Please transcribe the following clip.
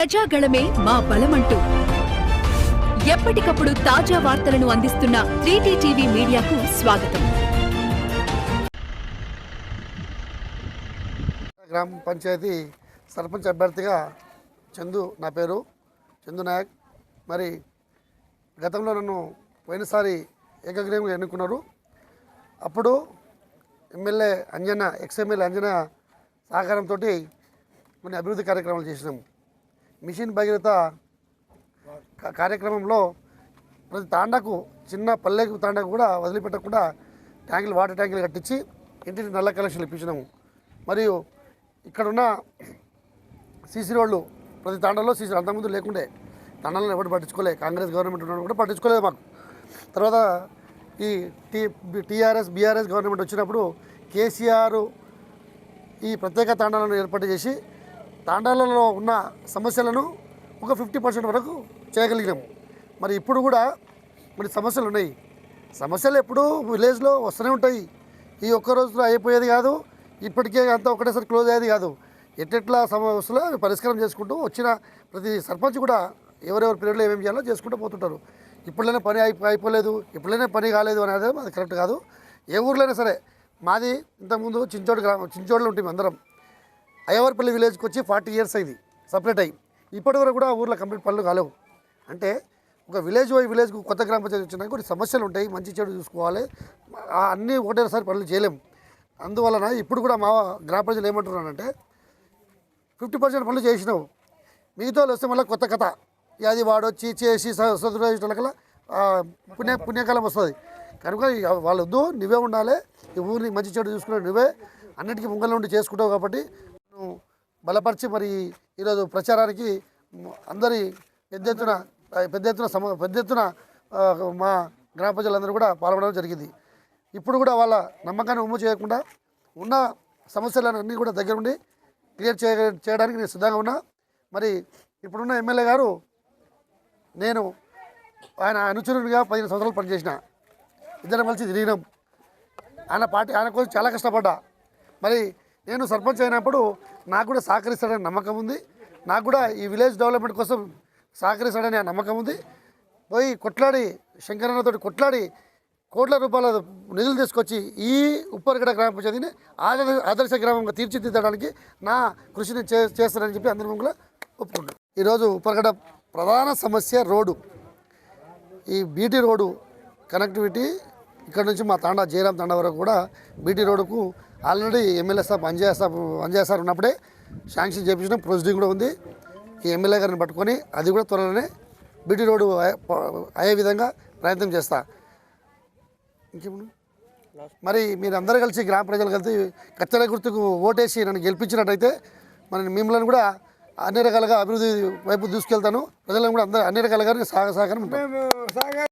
ప్రజాగళమే మా బలమంటూ. ఎప్పటికప్పుడు తాజా వార్తలను అందిస్తున్న త్రీటీ టీవీ మీడియాకు స్వాగతం. గ్రామ పంచాయతీ సర్పంచ్ అభ్యర్థిగా చందు నా పేరు. చందు నాయక్. మరి గతంలో నన్ను పోయినసారి ఏకగ్రీవంగా ఎన్నుకున్నారు. అప్పుడు ఎమ్మెల్యే అంజన ఎక్స్ఎమ్మెల్యే అంజన సహకారంతో కొన్ని అభివృద్ధి కార్యక్రమాలు చేసినాము మిషన్ భగీరథ కార్యక్రమంలో ప్రతి తాండాకు చిన్న పల్లెకు తాండాకు కూడా వదిలిపెట్టకుండా ట్యాంకులు వాటర్ ట్యాంకులు కట్టించి ఇంటికి నల్ల కలెక్షన్లు ఇప్పించినాము మరియు ఇక్కడున్న సీసీ రోడ్లు ప్రతి తాండాలో సీసీ అంతకుముందు లేకుండే. తాండాలను ఎవరు పట్టించుకోలే. కాంగ్రెస్ గవర్నమెంట్ ఉన్నప్పుడు కూడా పట్టించుకోలేదు మాకు. తర్వాత ఈ టీ టీఆర్ఎస్ బీఆర్ఎస్ గవర్నమెంట్ వచ్చినప్పుడు కేసీఆర్ ఈ ప్రత్యేక తాండాలను ఏర్పాటు చేసి తాండాలలో ఉన్న సమస్యలను ఒక ఫిఫ్టీ పర్సెంట్ వరకు చేయగలిగినాము. మరి ఇప్పుడు కూడా మరి సమస్యలు ఉన్నాయి. సమస్యలు ఎప్పుడూ విలేజ్లో వస్తూనే ఉంటాయి. ఈ ఒక్క రోజులో అయిపోయేది కాదు ఇప్పటికే అంతా ఒకటేసారి క్లోజ్ అయ్యేది కాదు. ఎట్టెట్లా సమస్యలు పరిష్కారం చేసుకుంటూ వచ్చిన ప్రతి సర్పంచ్ కూడా ఎవరెవరి పీరియడ్లో ఏమేమి చేయాలో చేసుకుంటూ పోతుంటారు. ఇప్పుడైనా పని అయిపో అయిపోలేదు ఇప్పుడైనా పని కాలేదు అనేది అది కరెక్ట్ కాదు. ఏ ఊర్లోనే సరే మాది ఇంతకుముందు చించోడు గ్రామం చించోడులో ఉంటుంది అందరం. అయ్యవారిపల్లి విలేజ్కి వచ్చి ఫార్టీ ఇయర్స్ అయింది. సపరేట్ అయ్యి. ఇప్పటి వరకు కూడా ఊర్లో కంప్లీట్ పనులు కాలేవు. అంటే ఒక విలేజ్ పోయి విలేజ్కు కొత్త గ్రామ పంచాయతీ వచ్చినా కొన్ని సమస్యలు ఉంటాయి. మంచి చెడు చూసుకోవాలి. అన్నీ ఒకటేసారి పనులు చేయలేము అందువలన ఇప్పుడు కూడా మా గ్రామ ప్రజలు ఏమంటున్నానంటే ఫిఫ్టీ పర్సెంట్ పనులు చేసినావు. మిగతా వాళ్ళు వస్తే మళ్ళీ కొత్త కథ. అది వాడొచ్చి చేసి సదురాజులకల్లా పుణ్య పుణ్యకాలం వస్తుంది. కనుక ఇక వాళ్ళు వద్దు నువ్వే ఉండాలి. ఈ ఊరిని మంచి చెడు చూసుకునే నువ్వే. అన్నిటికీ ముంగల్ నుండి చేసుకుంటావు కాబట్టి బలపరిచి మరి ఈరోజు ప్రచారానికి అందరి పెద్ద ఎత్తున పెద్ద ఎత్తున సమ పెద్ద ఎత్తున మా గ్రామ ప్రజలందరూ కూడా పాల్గొనడం జరిగింది. ఇప్పుడు కూడా వాళ్ళ నమ్మకాన్ని ఉమ్ము చేయకుండా ఉన్న సమస్యలన్నీ కూడా దగ్గర ఉండి క్లియర్ చేయ చేయడానికి నేను సిద్ధంగా ఉన్నా. మరి ఇప్పుడున్న ఎమ్మెల్యే గారు నేను ఆయన అనుచరునిగా పదిహేను సంవత్సరాలు పనిచేసిన. ఇద్దరం కలిసి తిరిగినాం. ఆయన పార్టీ ఆయన కోసం చాలా కష్టపడ్డా. మరి నేను సర్పంచ్ అయినప్పుడు నాకు కూడా సహకరిస్తాడని నమ్మకం ఉంది. నాకు కూడా ఈ విలేజ్ డెవలప్మెంట్ కోసం సహకరిస్తాడని ఆ నమ్మకం ఉంది. పోయి కొట్లాడి శంకరన్నతోటి కొట్లాడి కోట్ల రూపాయల నిధులు తీసుకొచ్చి ఈ ఉప్పరగడ గ్రామ పంచాయతీని ఆదర్శ ఆదర్శ గ్రామంగా తీర్చిదిద్దడానికి నా కృషిని చే చేస్తానని చెప్పి అందరి ముందు ఒప్పుకుంటాను ఈరోజు ఉప్పరగడ ప్రధాన సమస్య రోడ్డు. ఈ బీటీ రోడ్డు కనెక్టివిటీ ఇక్కడ నుంచి మా తాండా జయరాం తాండా వరకు కూడా బీటీ రోడ్డుకు already MLA sahab Anjaiah sahab Anjaiah sir ఉన్నప్పుడే శాంక్షన్ చేయించడం ప్రొసీడింగ్ కూడా ఉంది. ఈ ఎమ్మెల్యే గారిని పట్టుకొని అది కూడా త్వరలోనే బీటీ రోడ్డు అయ్యే- విధంగా ప్రయత్నం చేస్తా. ఇంకేమన్నా మరి మీరు అందరూ కలిసి గ్రామ ప్రజలు కలిసి కచ్చల గుర్తుకు ఓటేసి నన్ను గెలిపించినట్టయితే మన మిమ్మల్ని కూడా అన్ని రకాలుగా అభివృద్ధి వైపు దూసుకెళ్తాను. ప్రజలను కూడా అందరూ అన్ని రకాలుగా సాగ సహకారం